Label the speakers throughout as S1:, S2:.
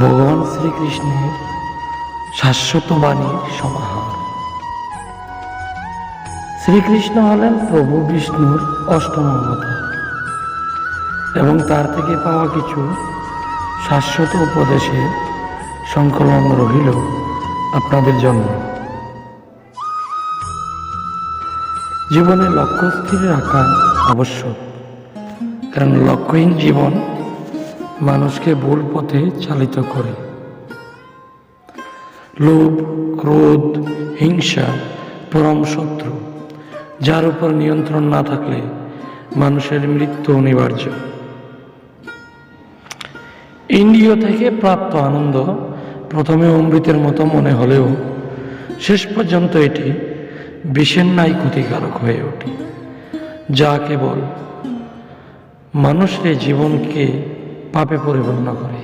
S1: ভগবান শ্রীকৃষ্ণের শাশ্বত বাণীর সমাহার। শ্রীকৃষ্ণ হলেন প্রভু বিষ্ণুর অষ্টম অবতার এবং তার থেকে পাওয়া কিছু শাশ্বত উপদেশের সংকলন রহিল আপনাদের জন্য। জীবনে লক্ষ্য স্থির রাখা আবশ্যক, কারণ লক্ষ্যহীন জীবন মানুষকে ভুল পথে চালিত করে। লোভ, ক্রোধ, হিংসা পরম শত্রু, যার উপর নিয়ন্ত্রণ না থাকলে মানুষের মৃত্যু অনিবার্য। ইন্দ্রিয় থেকে প্রাপ্ত আনন্দ প্রথমে অমৃতের মতো মনে হলেও শেষ পর্যন্ত এটি বিষের ন্যায় ক্ষতিকারক হয়ে ওঠে। যা কেবল মানুষের জীবনকে পাপে পরিপূর্ণ করে।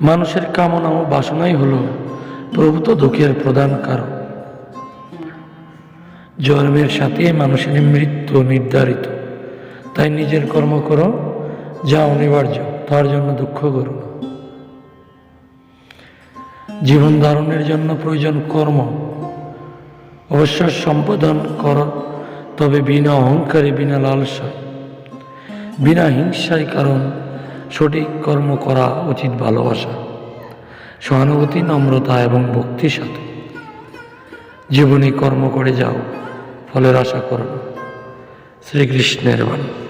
S1: মানুষের কামনা ও বাসনাই হলো প্রভূত দুঃখের প্রধান কারণ জন্মের সাথে মানুষের মৃত্যু নির্ধারিত। তাই নিজের কর্ম করো, যা অনিবার্য, তার জন্য দুঃখ করো না। জীবন ধারণের জন্য প্রয়োজন কর্ম। অবশ্য সম্পাদন কর, তবে বিনা অহংকারে, বিনা লালসায় বিনা হিংসায় কারণ সঠিক কর্ম করা উচিত ভালোবাসা, সহানুভূতি, নম্রতা এবং ভক্তির সাথে। জীবনী কর্ম করে যাও, ফলের আশা করো। শ্রীকৃষ্ণের বাণী।